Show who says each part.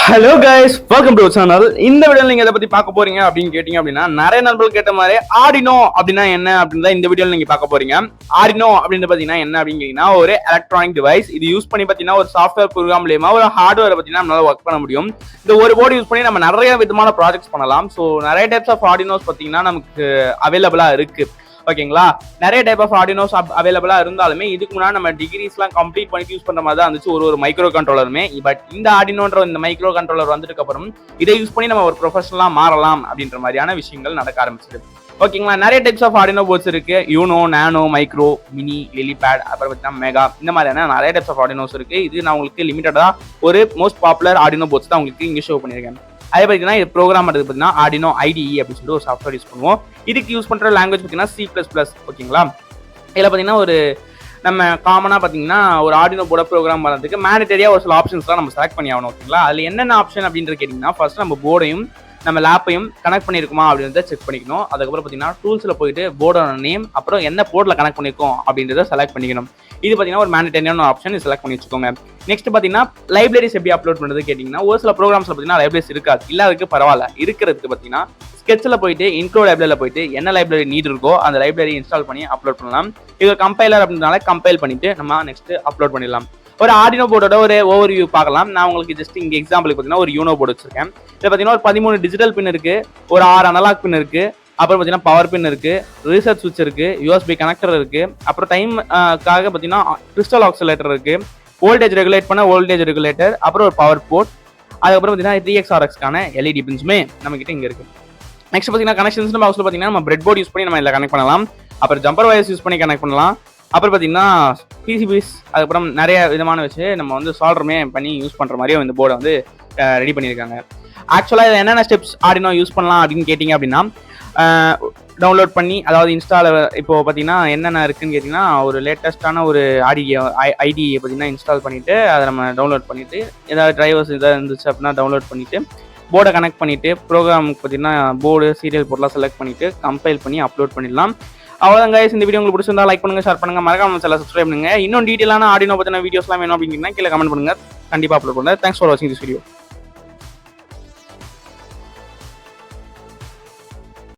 Speaker 1: Hello guys welcome to channel இந்த video நீங்க எதை பத்தி பார்க்க போறீங்க அப்படின்னு கேட்டீங்க அப்படின்னா நிறைய நண்பர்கள் கேட்ட மாதிரி ஆடினோ அப்படின்னா என்ன? அப்படின்னு தான் இந்த வீடியோ நீங்க பார்க்க போறீங்க. ஆடினோ அப்படின்னு பாத்தீங்கன்னா என்ன அப்படின்னு கேட்டீங்கன்னா ஒரு எலக்ட்ரானிக் டிவைஸ் இது யூஸ் பண்ணி பாத்தீங்கன்னா ஒரு சாஃப்ட்வேர் ப்ரோக்ராம் மூலியமா ஒரு ஹார்ட்வேர் பாத்தீங்கன்னா நம்மளால ஒர்க் பண்ண முடியும். இந்த ஒரு போர்டு யூஸ் பண்ணி நம்ம நிறைய விதமான ப்ராஜெக்ட்ஸ் பண்ணலாம். ஸோ நிறைய டைப்ஸ் ஆஃப் ஆடினோஸ் பாத்தீங்கன்னா நமக்கு அவைலபிளா இருக்கு. ஓகேங்களா? நிறைய டைப் ஆஃப் ஆடினோஸ் அவைலபிளா இருந்தாலுமே இதுக்கு முன்னாடி நம்ம டிகிரிஸ்லாம் கம்ப்ளீட் பண்ணி யூஸ் பண்ற மாதிரி தான் இருந்துச்சு ஒரு ஒரு மைக்ரோ கண்ட்ரோலருமே பட் இந்த ஆடினோன்ற இந்த மைக்ரோ கண்ட்ரோலர் வந்ததுக்கு அப்புறம் இதை யூஸ் பண்ணி நம்ம ஒரு ப்ரொஃபஷனலா மாறலாம் அப்படின்ற மாதிரியான விஷயங்கள் நடக்க ஆரம்பிச்சது. ஓகேங்களா? நிறைய டைப்ஸ் ஆஃப் ஆடினோ போர்ட்ஸ் இருக்கு. Uno Nano Micro Mini LilyPad அப்புறம் பார்த்தீங்கன்னா மெகா இந்த மாதிரியான நிறைய டைப்ஸ் ஆஃப் ஆடினோஸ் இருக்கு. இது நான் உங்களுக்கு லிமிட்டடா ஒரு மோஸ்ட் பாப்புலர் ஆடினோ போர்ட்ஸ் தான் உங்களுக்கு இங்கே ஷோ பண்ணியிருக்கேன். அதே பார்த்தீங்கன்னா இது ப்ரோக்ராம் பண்ணுறது பார்த்தீங்கன்னா ஆடினோ ஐடிஇ அப்படின்னு சொல்லிட்டு ஒரு சாஃப்ட்வேர் யூஸ் பண்ணுவோம். இதுக்கு யூஸ் பண்ணுற லாங்குவேஜ் பார்த்தீங்கன்னா சி ப்ளஸ் ப்ளஸ் ஓகேங்களா இதில் பார்த்தீங்கன்னா ஒரு நம்ம காமனாக பார்த்தீங்கன்னா ஒரு ஆடினோ போர்டை ப்ரோக்ராம் பண்ணுறதுக்கு மேனிட்டரியாக ஒரு சில ஆப்ஷன்ஸ்லாம் நம்ம செலக்ட் பண்ணி ஆகணும் ஓகேங்களா அதில் என்னென்ன ஆப்ஷன் அப்படின்ற கேட்டிங்கன்னா ஃபர்ஸ்ட் நம்ம போர்டையும் நம்ம லேப்பையும் கனெக்ட் பண்ணியிருக்குமா அப்படின்றத செக் பண்ணிக்கணும். அதுக்கப்புறம் பார்த்தீங்கன்னா டூல்ஸில் போயிட்டு போர்டோட நேம் அப்புறம் என்ன போர்டில் கனெக்ட் பண்ணியிருக்கோம் அப்படின்றத செலக்ட் பண்ணிக்கணும். இது பார்த்தீங்கன்னா ஒரு மேனிட்டரியான ஆப்ஷன் செலக்ட் பண்ணி வச்சுக்கோங்க. நெக்ஸ்ட் பார்த்தீங்கன்னா லைப்ரரிஸ் எப்படி அப்லோட் பண்ணுறது கேட்டிங்கன்னா ஒரு சில ப்ரோக்ராம்ஸில் பார்த்தீங்கன்னா லைப்ரரிஸ் இருக்காது. இல்லாததுக்கு பரவாயில்ல. இருக்கிறதுக்கு பார்த்தீங்கன்னா ஸ்கெட்சில் போயிட்டு இன்க்ளூட் லைப்ரரியில் போயிட்டு என்ன லைப்ரரி நீட் இருக்கோ அந்த லைப்ரரி இன்ஸ்டால் பண்ணி அப்லோட் பண்ணலாம். இது கம்பைலர் அப்படின்றனால கம்பைல் பண்ணிட்டு நம்ம நெக்ஸ்ட் அப்லோட் பண்ணிடலாம். ஒரு ஆர்டினோ போர்டோட ஒரு ஓவர் வியூ பார்க்கலாம். நான் உங்களுக்கு ஜஸ்ட் இங்கே எக்ஸாம்பிளுக்கு பார்த்தீங்கன்னா ஒரு யூனோ போர்டு வச்சிருக்கேன். இதில் பார்த்தீங்கன்னா ஒரு பதிமூணு டிஜிட்டல் பின் இருக்கு ஒரு ஆறு அனலாக் பின் இருக்கு அப்புறம் பார்த்தீங்கன்னா பவர் பின் இருக்கு ரீசர்ச் சுவிட்ச் இருக்கு யூஎஸ்பி கனெக்டர் இருக்கு அப்புறம் டைம் காக பார்த்தீங்கன்னா கிறிஸ்டல் ஆக்சிலேட்டர் இருக்கு வோல்டேஜ் ரெகுலேட் பண்ண வோல்டேஜ் ரெகுலேட்டர் அப்புறம் ஒரு பவர் போர்ட் அதுக்கப்புறம் பார்த்தீங்கன்னா த்ரீ எக்ஸ் ஆர்எக்ஸ்க்கான எல்இடி பின்ஸுமே நம்மக்கிட்ட இங்கே இருக்குது நெக்ஸ்ட் பார்த்தீங்கன்னா கனெக்ஷன்ஸ் பாக்ஸில் பார்த்தீங்கன்னா நம்ம பிரெட் போர்ட் யூஸ் பண்ணி நம்ம இதில் கனெக்ட் பண்ணலாம். அப்புறம் ஜம்பர் வயர்ஸ் யூஸ் பண்ணி கனெக்ட் பண்ணலாம். அப்புறம் பார்த்தீங்கன்னா பிசிபிஸ் அதுக்கப்புறம் நிறைய விதமான வச்சு நம்ம வந்து சால்டருமே பண்ணி யூஸ் பண்ணுற மாதிரியும் இந்த போர்டை வந்து ரெடி பண்ணியிருக்காங்க. ஆக்சுவலாக இதில் என்னென்ன ஸ்டெப்ஸ் ஆடினோ யூஸ் பண்ணலாம் அப்படின்னு கேட்டிங்க அப்படின்னா டவுன்லோட் பண்ணி அதாவது இன்ஸ்டால இப்போ பார்த்தீங்கன்னா என்னென்ன இருக்குன்னு கேட்டிங்கன்னா ஒரு லேட்டஸ்ட்டான ஒரு ஆடி ஐடி பார்த்தீங்கன்னா இன்ஸ்டால் பண்ணிவிட்டு அதை நம்ம டவுன்லோட் பண்ணிவிட்டு ஏதாவது டிரைவர்ஸ் இதாக இருந்துச்சு அப்படின்னா டவுன்லோட் பண்ணிவிட்டு போர்டை கனெக்ட் பண்ணிவிட்டு ப்ரோக்ராமுக்கு பார்த்தீங்கன்னா போர்டு சீரியல் போர்டெலாம் செலக்ட் பண்ணிவிட்டு கம்பைல் பண்ணி அப்லோட் பண்ணிடலாம். அவ்வளோதான் கைஸ் இந்த வீடியோ உங்களுக்கு பிடிச்சிருந்தா லைக் பண்ணுங்க ஷேர் பண்ணுங்க. மறக்காம சேனல் சப்ஸ்கிரைப் பண்ணுங்க. இன்னும் டீட்டெயிலான ஆடினோ பற்றின வீடியோஸ்லாம் வேணும் அப்படிங்கன்னா கீழே கமெண்ட் பண்ணுங்க. கண்டிப்பாக அப்லோட் பண்ணுங்க. தேங்க்ஸ் ஃபார் வாட்சிங் திஸ் வீடியோ